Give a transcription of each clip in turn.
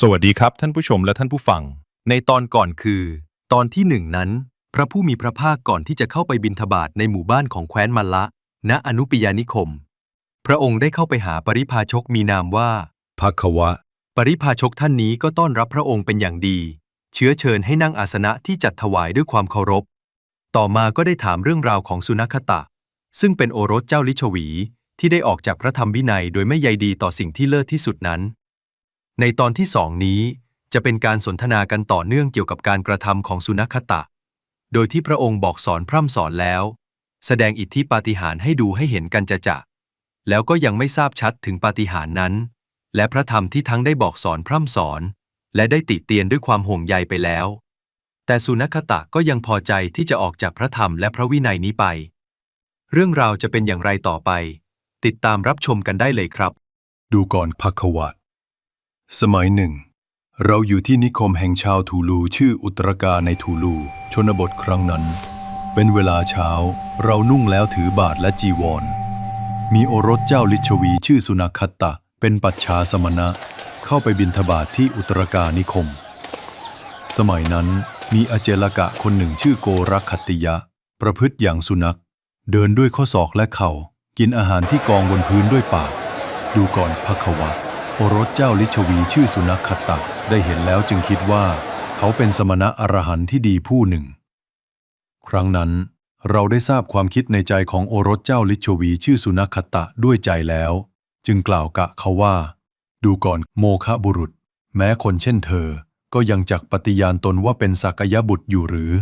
สวัสดีครับท่านผู้ชมและท่านผู้ฟัง ในตอนก่อนคือ ตอนที่หนึ่งนั้น พระผู้มีพระภาคก่อนที่จะเข้าไปบิณฑบาตในหมู่บ้านของแคว้นมัลละ ณอนุปิยานิคม พระองค์ได้เข้าไปหาปริพาชกมีนามว่าพักวะ ปริพาชกท่านนี้ก็ต้อนรับพระองค์เป็นอย่างดี เชื้อเชิญให้นั่งอาสนะที่จัดถวายด้วยความเคารพ ต่อมาก็ได้ถามเรื่องราวของสุนัขตะ ซึ่งเป็นโอรสเจ้าลิชวีที่ได้ออกจากพระธรรมวินัยโดยไม่ใยดีต่อสิ่งที่เลิศที่สุดนั้น ในตอนที่สองนี้จะเป็นการสนทนากันต่อเนื่องเกี่ยวกับการกระทำของสุนัขตะ โดยที่พระองค์บอกสอนพร่ำสอนแล้ว แสดงอิทธิปาฏิหาริย์ให้ดูให้เห็นกันจะจะแล้วก็ยังไม่ทราบชัดถึงปาฏิหาริย์นั้น และพระธรรมที่ทั้งได้บอกสอนพร่ำสอน และได้ติเตียนด้วยความห่วงใยไปแล้ว แต่สุนัขตะก็ยังพอใจที่จะออกจากพระธรรมและพระวินัยนี้ไป เรื่องราวจะเป็นอย่างไรต่อไป ติดตามรับชมกันได้เลยครับ ดูก่อนพักวะ สมัยหนึ่ง เราอยู่ที่นิคมแห่งชาวทูลูชื่ออุตรกาในทูลูชนบทครั้งนั้น เป็นเวลาเช้า เรานุ่งแล้วถือบาทและจีวร มีโอรสเจ้าลิชวีชื่อสุนัขตตะ เป็นปัจฉาสมณะ เข้าไปบินทบาทที่อุตรกานิคม สมัยนั้นมีอเจลกะคนหนึ่งชื่อโกรักขติยะ ประพฤติอย่างสุนัข เดินด้วยข้อศอกและเข่า กินอาหารที่กองบนพื้นด้วยปาก ดูก่อนพักวะ โอรสเจ้าลิชวีชื่อสุนัขขตะได้เห็นแล้วจึงคิดว่า เขาเป็นสมณะอรหันต์ที่ดีผู้หนึ่ง ครั้งนั้นเราได้ทราบความคิดในใจของโอรสเจ้าลิชวีชื่อสุนัขขตะด้วยใจแล้ว จึงกล่าวกะเขาว่า ดูก่อนโมคะบุรุษ แม้คนเช่นเธอ ก็ยังจักปฏิญาณตนว่าเป็นสักยะบุตรอยู่หรือ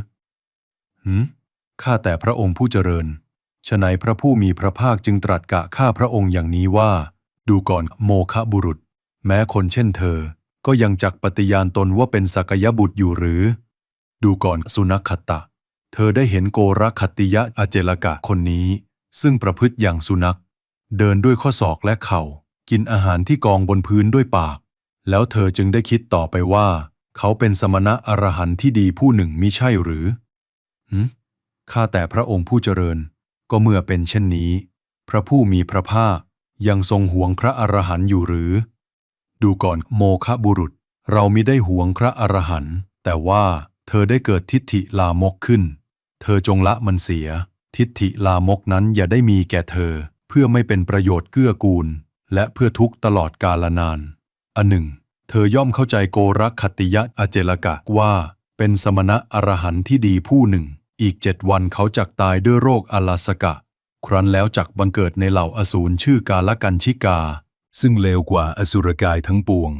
หืมข้าแต่พระองค์ผู้เจริญฉนัยพระผู้มีพระภาคจึงตรัสกะข้าพระองค์อย่างนี้ว่า ดูก่อนโมคะบุรุษ แม้คนเช่นเธอ ก็ยังจักปฏิญาณตนว่าเป็นสักยบุตรอยู่หรือ ดูก่อนสุนัขขตะ เธอได้เห็นโกรักขติยะอเจลกะคนนี้ ซึ่งประพฤติอย่างสุนัข เดินด้วยข้อศอกและเข่า กินอาหารที่กองบนพื้นด้วยปาก แล้วเธอจึงได้คิดต่อไปว่า เขาเป็นสมณะอรหันต์ที่ดีผู้หนึ่งมิใช่หรือหืมข้าแต่พระองค์ผู้เจริญ ก็เมื่อเป็นเช่นนี้ พระผู้มีพระภาคยังทรงหวงพระอรหันต์อยู่หรือ ดูก่อนโมคะบุรุษ เรามิได้หวงพระอรหันต์แต่ว่าเธอได้เกิดทิฏฐิลามกขึ้น เธอจงละมันเสีย ทิฏฐิลามกนั้นอย่าได้มีแก่เธอ เพื่อไม่เป็นประโยชน์เกื้อกูล และเพื่อทุกตลอดกาลนานอันหนึ่ง เธอย่อมเข้าใจโกรักขติยะอเจลกะว่า เป็นสมณะอรหันต์ที่ดีผู้หนึ่ง อีกเจ็ดวันเขาจักตายด้วยโรคอลาสกะ ครั้นแล้วจักบังเกิดในเหล่าอสูรชื่อกาลกันชิกา ซึ่งเลวกว่าอสุรกายทั้งปวง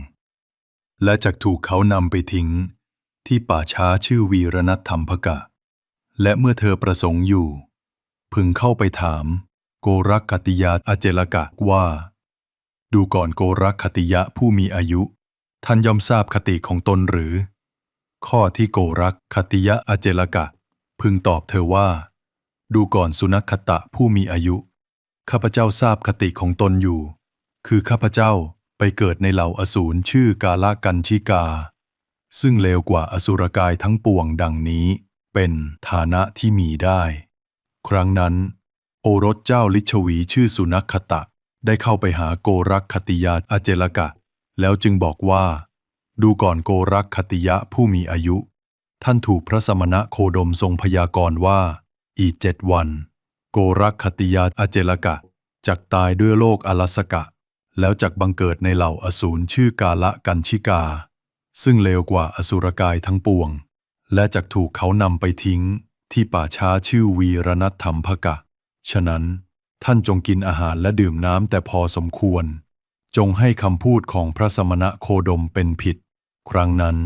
และจักถูกเขานำไปทิ้ง ที่ป่าช้าชื่อวีรนัทธรรมภกะ และเมื่อเธอประสงค์อยู่ พึงเข้าไปถาม โกรักขติยาอเจลกะว่า ดูก่อนโกรักขติยะผู้มีอายุ ท่านย่อมทราบคติของตนหรือ ข้อที่โกรักขติยะอเจลกะ พึงตอบเธอว่า ดูก่อนสุนัขขตะผู้มีอายุข้าพเจ้าทราบคติของตนอยู่ คือข้าพเจ้าไปเกิดในเหล่าอสูรชื่อกาลกันชิกา ซึ่งเลวกว่าอสุรกายทั้งปวงดังนี้ เป็นฐานะที่มีได้ ครั้งนั้น โอรสเจ้าลิชวีชื่อสุนัขขตะ ได้เข้าไปหาโกรักขติยาอเจลกะ แล้วจึงบอกว่า ดูก่อนโกรักขติยะผู้มีอายุ ท่านถูกพระสมณะโคดมทรงพยากรณ์ว่า อีเจ็ดวัน โกรักขติยาอเจลกะจักตายด้วยโรคอลาสกะ แล้วจักบังเกิดในเหล่าอสูรชื่อกาละกันชิกา ซึ่งเลวกว่าอสุรกายทั้งปวง และจักถูกเขานำไปทิ้ง ที่ป่าช้าชื่อวีรนัทธรรมภกะ ฉะนั้นท่านจงกินอาหารและดื่มน้ำแต่พอสมควร จงให้คำพูดของพระสมณะโคดมเป็นผิด ครั้งนั้น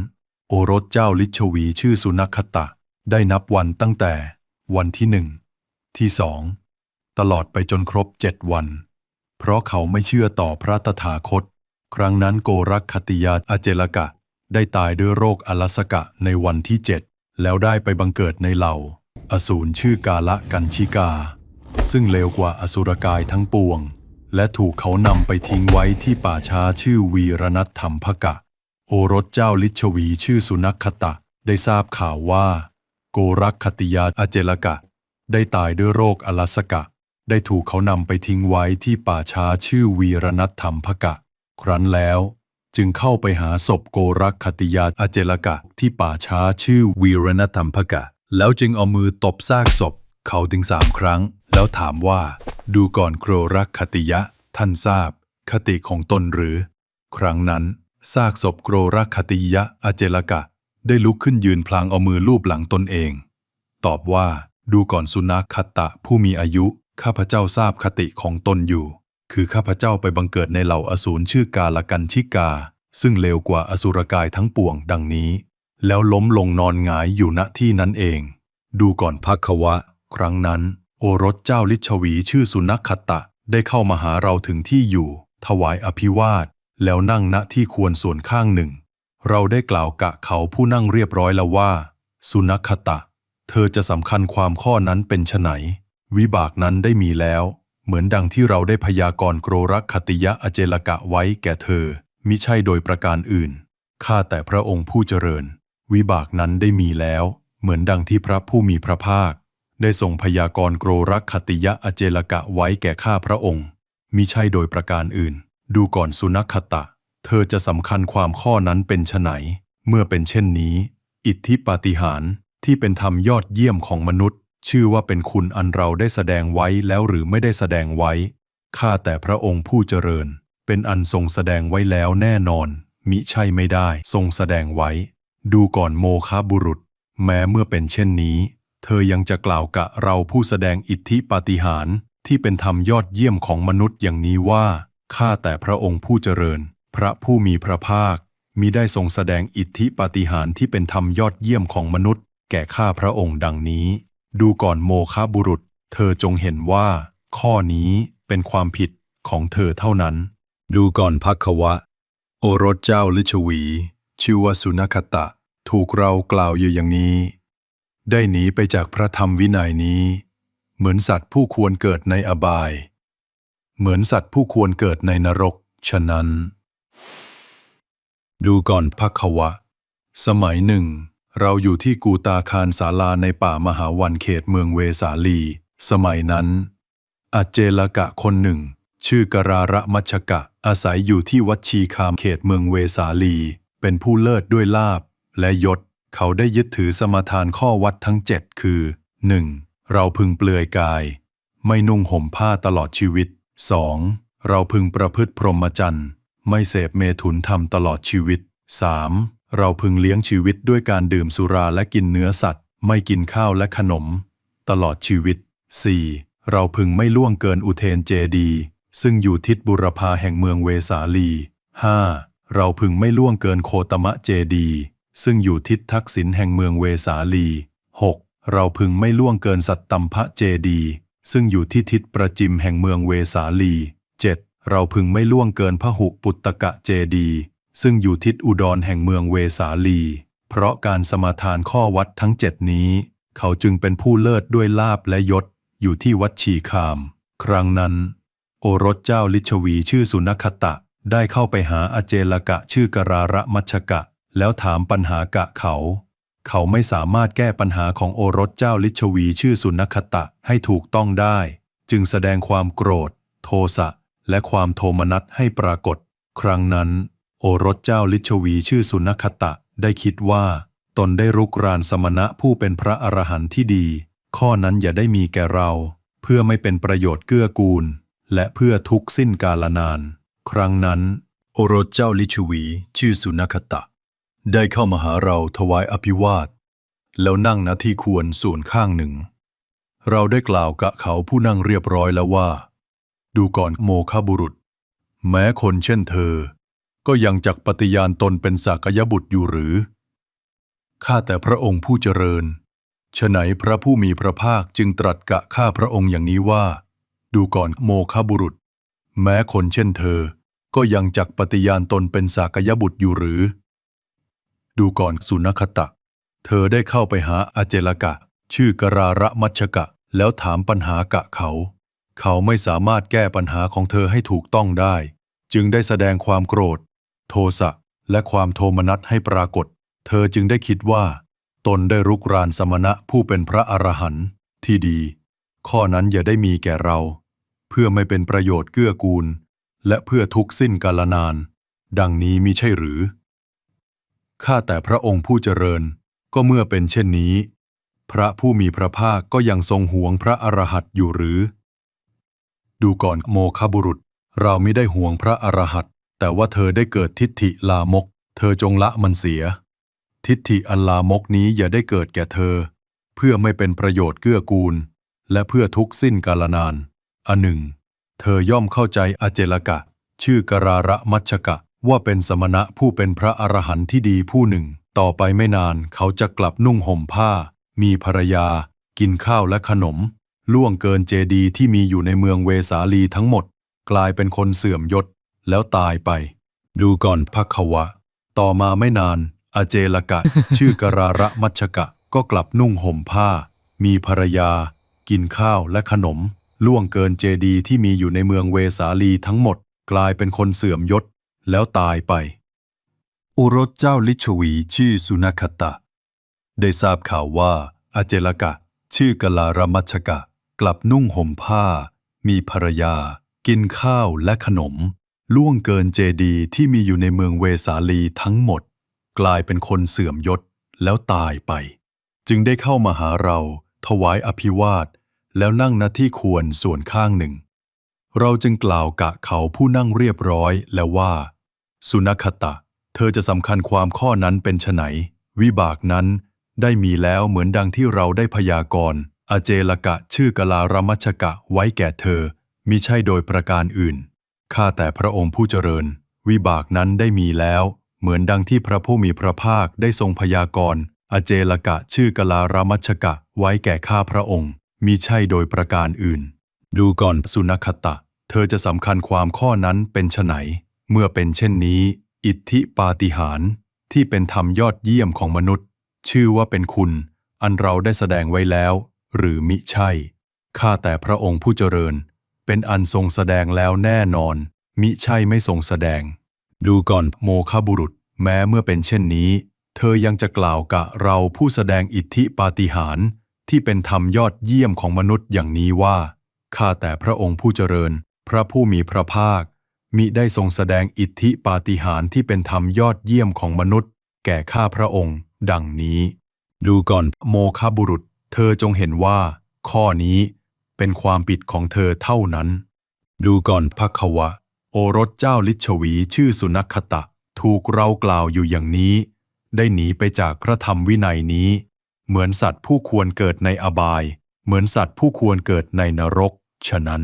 โอรสเจ้าลิชวีชื่อสุนัขตะ ได้นับวันตั้งแต่วันที่หนึ่งที่สองตลอดไปจนครบเจ็ดวัน เพราะเขาไม่เชื่อต่อพระตถาคต ครั้งนั้นโกรักขติยาอเจลกะ ได้ตายด้วยโรคอลาสกะในวันที่เจ็ดแล้วได้ไปบังเกิดในเหล่า อสูรชื่อกาละกันชิกา ซึ่งเลวกว่าอสุรกายทั้งปวง และถูกเขานำไปทิ้งไว้ที่ป่าช้าชื่อวีรนัทธรรมภกะ โอรสเจ้าลิชวีชื่อสุนัขขตะ ได้ทราบข่าวว่า โกรักขติยาอเจลกะ ได้ตายด้วยโรคอลาสกะ ได้ถูกเขานำไปทิ้งไว้ที่ป่าช้าชื่อวีรนัทธรรมภกะ ครั้นแล้ว จึงเข้าไปหาศพโกรักคติยาอเจลกะ ที่ป่าช้าชื่อวีรณธรรมพกะ แล้วจึงเอามือตบซากศพ เขาถึงสามครั้ง แล้วถามว่า ดูก่อนโกรักคติยะ ท่านทราบ คติของตนหรือ ครั้งนั้นซากศพโกรักคติยะอเจลกะ ได้ลุกขึ้นยืนพลางเอามือลูบหลังตนเอง ตอบว่าดูก่อนสุนัขคตะผู้มีอายุ ข้าพเจ้าทราบคติของตนอยู่ คือข้าพเจ้าไปบังเกิดในเหล่าอสูรชื่อกาลกันชิกา ซึ่งเลวกว่าอสุรกายทั้งปวงดังนี้ แล้วล้มลงนอนหงายอยู่ณที่นั้นเอง ดูก่อนพักวะ ครั้งนั้น โอรสเจ้าลิชวีชื่อสุนัขคตะ ได้เข้ามาหาเราถึงที่อยู่ ถวายอภิวาท แล้วนั่งณที่ควรส่วนข้างหนึ่ง เราได้กล่าวกะเขาผู้นั่งเรียบร้อยแล้วว่า สุนัขคตะ เธอจะสำคัญความข้อนั้นเป็นไฉน วิบากนั้นได้มีแล้ว เหมือนดังที่เราได้พยากรณ์โกรรักคติยะอเจลกะไว้แก่เธอ มิใช่โดยประการอื่น ข้าแต่พระองค์ผู้เจริญ วิบากนั้นได้มีแล้ว เหมือนดังที่พระผู้มีพระภาค ได้ทรงพยากรณ์โกรรักคติยะอเจลกะไว้แก่ข้าพระองค์ มิใช่โดยประการอื่น ดูก่อนสุนัขตะ เธอจะสำคัญความข้อนั้นเป็นไฉนเมื่อเป็นเช่นนี้ อิทธิปาฏิหาริย์ที่เป็นธรรมยอดเยี่ยมของมนุษย์ ชื่อว่าเป็นคุณอันเราได้แสดงไว้แล้วหรือไม่ได้แสดงไว้ ข้าแต่พระองค์ผู้เจริญ เป็นอันทรงแสดงไว้แล้วแน่นอน มิใช่ไม่ได้ทรงแสดงไว้ ดูก่อนโมคาบุรุษ แม้เมื่อเป็นเช่นนี้ เธอยังจะกล่าวกะเราผู้แสดงอิทธิปาฏิหาริย์ที่เป็นธรรมยอดเยี่ยมของมนุษย์อย่างนี้ว่า ข้าแต่พระองค์ผู้เจริญ พระผู้มีพระภาค มิได้ทรงแสดงอิทธิปาฏิหาริย์ที่เป็นธรรมยอดเยี่ยมของมนุษย์ แก่ข้าพระองค์ดังนี้ ดูก่อนโมคาบุรุษ เธอจงเห็นว่า ข้อนี้เป็นความผิดของเธอเท่านั้น ดูก่อนพักวะ โอรสเจ้าลิชวี ชื่อว่าสุนัขตะ ถูกเรากล่าวอยู่อย่างนี้ ได้หนีไปจากพระธรรมวินัยนี้ เหมือนสัตว์ผู้ควรเกิดในอบาย เหมือนสัตว์ผู้ควรเกิดในนรก ฉะนั้น ดูก่อนพักวะ สมัยหนึ่ง เราอยู่ที่กูตาคารศาลาในป่ามหาวันเขตเมืองเวสาลี สมัยนั้นอาเจลกะคนหนึ่ง ชื่อกราระมัชกะ อาศัยอยู่ที่วัดชีคามเขตเมืองเวสาลี เป็นผู้เลิศด้วยลาบและยศ เขาได้ยึดถือสมทานข้อวัดทั้งเจ็ดคือ 1. เราพึงเปลือยกาย ไม่นุ่งห่มผ้าตลอดชีวิต 2. เราพึงประพฤติพรหมจรรย์ ไม่เสพเมถุนธรรมตลอดชีวิต 3. เราพึงเลี้ยงชีวิตด้วยการดื่มสุราและกินเนื้อสัตว์ ไม่กินข้าวและขนม ตลอดชีวิต 4. เราพึงไม่ล่วงเกินอุเทนเจดี ซึ่งอยู่ทิศบุรพาแห่งเมืองเวสาลี 5. เราพึงไม่ล่วงเกินโคตมะเจดี ซึ่งอยู่ทิศทักษิณแห่งเมืองเวสาลี 6. เราพึงไม่ล่วงเกินสัตตัมพะเจดี ซึ่งอยู่ที่ทิศประจิมแห่งเมืองเวสาลี 7. เราพึงไม่ล่วงเกินพหุปุตตะเจดี ซึ่งอยู่ทิศอุดรแห่งเมืองเวสาลี เพราะการสมาทานข้อวัดทั้งเจ็ดนี้ เขาจึงเป็นผู้เลิศด้วยลาบและยศ อยู่ที่วัดชีคาม ครั้งนั้น โอรสเจ้าลิชวีชื่อสุนัขตะ ได้เข้าไปหาอาเจลกะชื่อกราระมัชกะ แล้วถามปัญหากะเขา เขาไม่สามารถแก้ปัญหาของโอรสเจ้าลิชวีชื่อสุนัขตะให้ถูกต้องได้ จึงแสดงความโกรธ โทสะและความโทมนัสให้ปรากฏ ครั้งนั้น รสเจ้าลิชวีชื่อสุนัขตะได้คิดว่า ตนได้รุกรานสมณะผู้เป็นพระอรหันต์ที่ดี ข้อนั้นอย่าได้มีแก่เรา เพื่อไม่เป็นประโยชน์เกื้อกูล และเพื่อทุกสิ้นกาลนาน ครั้งนั้น โอรสเจ้าลิชวีชื่อสุนัขตะ ได้เข้ามาหาเราถวายอภิวาท แล้วนั่งณที่ควรส่วนข้างหนึ่ง เราได้กล่าวกะเขาผู้นั่งเรียบร้อยแล้วว่า ดูก่อนโมฆะบุรุษ แม้คนเช่นเธอ ก็ยังจักปฏิญาณตนเป็นสากยบุตรอยู่หรือ ข้าแต่พระองค์ผู้เจริญฉไหนพระผู้มีพระภาคจึงตรัสกะข้าพระองค์อย่างนี้ว่า ดูก่อนโมฆะบุรุษ แม้คนเช่นเธอ ก็ยังจักปฏิญาณตนเป็นสากยบุตรอยู่หรือ ดูก่อนสุนัขตะ เธอได้เข้าไปหาอาเจลกะ ชื่อกราระมัชกะ แล้วถามปัญหากะเขา เขาไม่สามารถแก้ปัญหาของเธอให้ถูกต้องได้ จึงได้แสดงความโกรธ โทสะและความโทมนัสให้ปรากฏ เธอจึงได้คิดว่า ตนได้รุกรานสมณะผู้เป็นพระอรหันต์ที่ดี ข้อนั้นอย่าได้มีแก่เรา เพื่อไม่เป็นประโยชน์เกื้อกูล และเพื่อทุกสิ้นกาลนาน ดังนี้มิใช่หรือ ข้าแต่พระองค์ผู้เจริญก็เมื่อเป็นเช่นนี้ พระผู้มีพระภาคก็ยังทรงห่วงพระอรหันต์อยู่หรือ ดูก่อนโมคบุรุษ เราไม่ได้ห่วงพระอรหันต์ แต่ว่าเธอได้เกิดทิฏฐิลามก เธอจงละมันเสีย ทิฏฐิอันลามกนี้อย่าได้เกิดแก่เธอ เพื่อไม่เป็นประโยชน์เกื้อกูล และเพื่อทุกสิ้นกาลนาน อันหนึ่ง เธอย่อมเข้าใจอเจลกะ ชื่อกราระมัชกะ ว่าเป็นสมณะผู้เป็นพระอรหันต์ที่ดีผู้หนึ่ง ต่อไปไม่นานเขาจะกลับนุ่งห่มผ้า มีภรรยา กินข้าวและขนม ล่วงเกินเจดีที่มีอยู่ในเมืองเวสาลีทั้งหมด กลายเป็นคนเสื่อมยศ แล้วตายไป ดูก่อนพักวะ ต่อมาไม่นานอเจลกะ ชื่อกราระมัชกะก็กลับนุ่งห่มผ้า มีภรรยา กินข้าวและขนม ล่วงเกินเจดีที่มีอยู่ในเมืองเวสาลีทั้งหมด กลายเป็นคนเสื่อมยศ แล้วตายไปโอรสเจ้าลิชวีชื่อสุนัขตะ ได้ทราบข่าวว่าอาเจลกะ ชื่อกลารมัชกะ กลับนุ่งห่มผ้า มีภรรยา กินข้าวและขนม ล่วงเกินเจดีที่มีอยู่ในเมืองเวสาลีทั้งหมด กลายเป็นคนเสื่อมยศแล้วตายไป จึงได้เข้ามาหาเราถวายอภิวาท แล้วนั่งณที่ควรส่วนข้างหนึ่ง เราจึงกล่าวกะเขาผู้นั่งเรียบร้อยแล้วว่า สุนัขตะ เธอจะสำคัญความข้อนั้นเป็นไนวิบากนั้นได้มีแล้วเหมือนดังที่เราได้พยากรณ์อเจลกะชื่อกลารมัชกะไว้แก่เธอมิใช่โดยประการอื่น ข้าแต่พระองค์ผู้เจริญ วิบากนั้นได้มีแล้ว เหมือนดังที่พระผู้มีพระภาคได้ทรงพยากรณ์อเจลกะชื่อกลารามัชกะไว้แก่ข้าพระองค์มิใช่โดยประการอื่น ดูก่อนสุนัขตะ เธอจะสำคัญความข้อนั้นเป็นไนเมื่อเป็นเช่นนี้ อิทธิปาฏิหาริย์ที่เป็นธรรมยอดเยี่ยมของมนุษย์ ชื่อว่าเป็นคุณ อันเราได้แสดงไว้แล้ว หรือมิใช่ข้าแต่พระองค์ผู้เจริญ เป็นอันทรงแสดงแล้วแน่นอน มิใช่ไม่ทรงแสดง ดูก่อนโมฆะบุรุษ แม้เมื่อเป็นเช่นนี้ เธอยังจะกล่าวกะเราผู้แสดงอิทธิปาฏิหาริย์ที่เป็นธรรมยอดเยี่ยมของมนุษย์อย่างนี้ว่าข้าแต่พระองค์ผู้เจริญ พระผู้มีพระภาค มิได้ทรงแสดงอิทธิปาฏิหาริย์ที่เป็นธรรมยอดเยี่ยมของมนุษย์ แก่ข้าพระองค์ ดังนี้ ดูก่อนโมฆะบุรุษ เธอจงเห็นว่า ข้อนี้ เป็นความผิดของเธอเท่านั้น ดูก่อนพักวะ โอรสเจ้าลิชวีชื่อสุนัขตะ ถูกเรากล่าวอยู่อย่างนี้ ได้หนีไปจากพระธรรมวินัยนี้ เหมือนสัตว์ผู้ควรเกิดในอบาย เหมือนสัตว์ผู้ควรเกิดในนรก ฉะนั้น